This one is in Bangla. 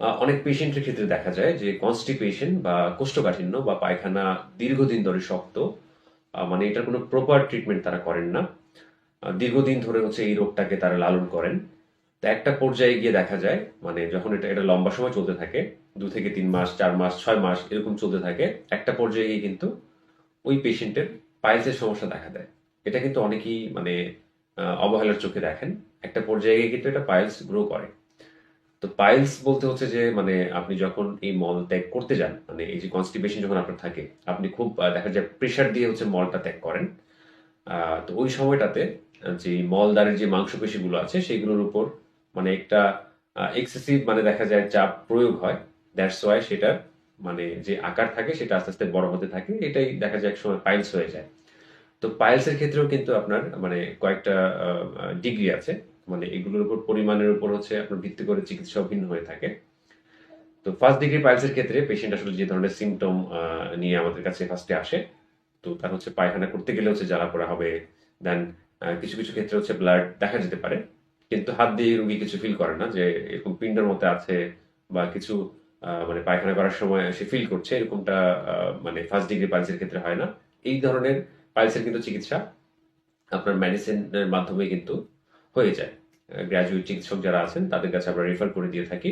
অনেক পেশেন্টের ক্ষেত্রে দেখা যায় যে কনস্টিপেশন বা কোষ্ঠকাঠিন্য বা পায়খানা দীর্ঘদিন ধরে শক্ত মানে এটার কোনো প্রপার ট্রিটমেন্ট তারা করেন না। দীর্ঘদিন ধরে হচ্ছে এই রোগটাকে তারা লালন করেন। তো একটা পর্যায়ে গিয়ে দেখা যায় মানে যখন এটা এটা লম্বা সময় চলতে থাকে, দু থেকে তিন মাস, চার মাস, ছয় মাস এরকম চলতে থাকে, একটা পর্যায়ে গিয়ে কিন্তু ওই পেশেন্টের পাইলসের সমস্যা দেখা দেয়। এটা কিন্তু অনেকেই মানে অবহেলার চোখে দেখেন। একটা পর্যায়ে গিয়ে কিন্তু এটা পাইলস গ্রো করে। তো পাইলস বলতে হচ্ছে যে মানে আপনি যখন এই মল ত্যাগ করতে যান মানে এই যে কনস্টিপেশন যখন আপনার থাকে, আপনি খুব দেখা যায় প্রেশার দিয়ে হচ্ছে মলটা ত্যাগ করেন। তো ওই সময়টাতে যে মলদারের যে মাংসপেশিগুলো আছে, সেগুলোর উপর মানে একটা এক্সেসিভ মানে দেখা যায় চাপ প্রয়োগ হয়। দ্যাটস ওয়াই সেটার মানে যে আকার থাকে, সেটা আস্তে আস্তে বড় হতে থাকে। এটাই দেখা যায় একসময় পাইলস হয়ে যায়। তো পাইলসের ক্ষেত্রেও কিন্তু আপনার মানে কয়েকটা ডিগ্রি আছে। মানে এগুলোর উপর পরিমাণের উপর হচ্ছে আপনার ভিত্তি করে চিকিৎসা ভিন্ন হয়ে থাকে। তো ফার্স্ট ডিগ্রি পাইলসের ক্ষেত্রে পেশেন্ট আসলে যে ধরনের সিমটম নিয়ে আমাদের কাছে ফার্স্টে আসে, তো তার হচ্ছে পায়খানা করতে গেলে হচ্ছে জ্বালা পড়া হবে দেন কিছু কিছু ক্ষেত্রে হচ্ছে ব্লাড দেখা যেতে পারে, কিন্তু হাত দিয়ে রুগী কিছু ফিল করে না, যে এরকম পিন্ডের মধ্যে আছে বা কিছু মানে পায়খানা করার সময় সে ফিল করছে, এরকমটা মানে ফার্স্ট ডিগ্রি পাইলসের ক্ষেত্রে হয় না। এই ধরনের পাইলসের কিন্তু চিকিৎসা আপনার মেডিসিনের মাধ্যমে কিন্তু হয়ে যায়। গ্র্যাজুয়েট চিকিৎসক যারা আছেন তাদের কাছে আমরা রেফার করে দিয়ে থাকি।